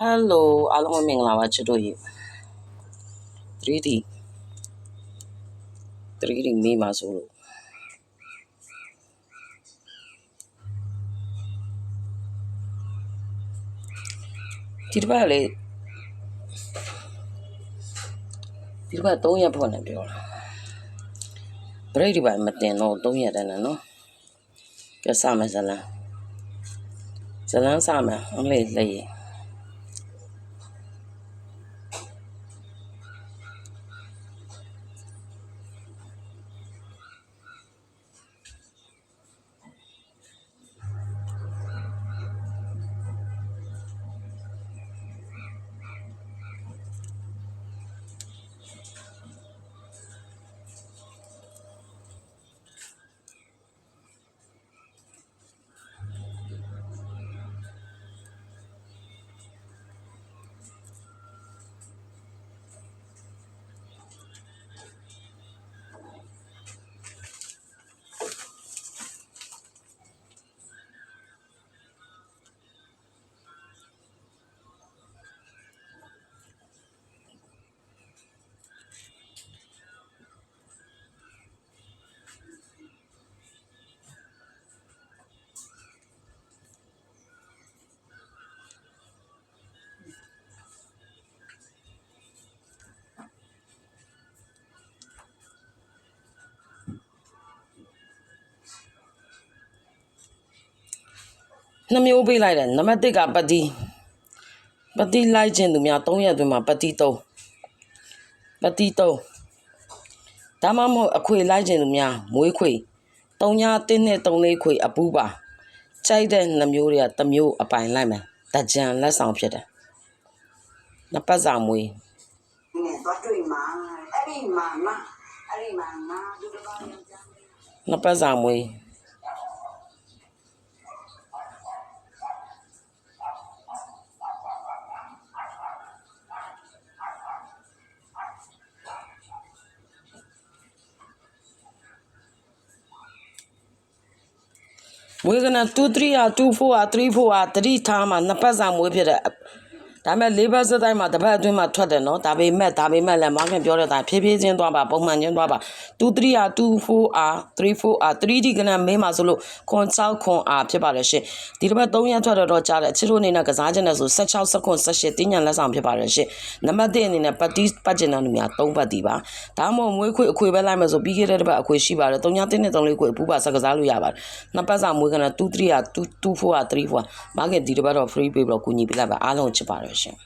ဟယ်လိုအားလုံးပဲမင်္ဂလာပါချစ်တို့ရေ 3D 3D မေးပါဆိုလို့ဒီတစ်ပတ်လေဒီတစ်ပတ်3ရက်ဖွင့်နေပြောတာဘရိတ်ဒီပိုင်းမတင်တော့3ရက်တန်းနဲ့နော်ကဲစမယ်ဇလန်းဇလန်းစမယ်အင်္ဂလိပ်လ နှစ်မျိုးပေးလိုက်တယ်နံပါတ်1ကပတိပတိလိုက်ခြင်းသူများ3ရက်အတွင်းမှာပတိ3ပတိ3ဒါမှမဟုတ်အခွေလိုက်ခြင်းသူများမွေးခွေ3ည1နှစ်3လေးခွေအပူးပါကြိုက်တဲ့နှမျိုးတွေကတစ်မျိုးအပိုင်လိုက်မယ်တကြံလက်ဆောင်ဖြစ်တယ်နှစ်ပတ်စာမွေးငယ်သွားတွေ့မှာအဲ့ဒီမှာမအဲ့ဒီမှာငါဒီလိုပါယောက်ျားလေးနှစ်ပတ်စာမွေး မွေးကန2 3ဟာ2 4ဟာ3 4ဟာ3ထားမှာနှစ်ဖက်စာမွေးဖြစ်တဲ့ ဒါပေမဲ့လေးဘက်စတိုင်းမှာတပတ်အတွင်းမှာထွက်တယ်နော်ဒါပေမဲ့ဒါပေမဲ့လည်းမောင်ခင်ပြောတဲ့အတိုင်းဖြည်းဖြည်းချင်းသွားပါပုံမှန်ချင်းသွားပါ2 3R 2 4R 3 4R 3D ကနမေးမှာဆိုလို့ခွန်6ခွန် R ဖြစ်ပါလေရှင်ဒီတစ်ပတ်3ရက်ထွက်တော့ကြားတယ်ချစ်တို့အနေနဲ့ကစားခြင်းနဲ့ဆို16စက္ကွန်18တင်းညံလက်ဆောင်ဖြစ်ပါလေရှင်နံပါတ်1အနေနဲ့ပတ်တီးပတ်ကျင်တဲ့လူများ3ပတ်တီးပါဒါမှမဟုတ်မွေးခွေအခွေပဲလိုက်မယ်ဆိုပြီးခဲ့တဲ့တစ်ပတ်အခွေရှိပါတယ်3ည3နဲ့3လေးခွေအပူပါဆက်ကစားလို့ရပါတယ်နှစ်ပတ်စာမွေးကန2 3R 2 4R 3 4R မောင်ခင်ဒီတစ်ပတ်တော့ free ပေးပြီးတော့ကူညီပေးလိုက်ပါအားလုံးချစ်ပါတယ်ရှင်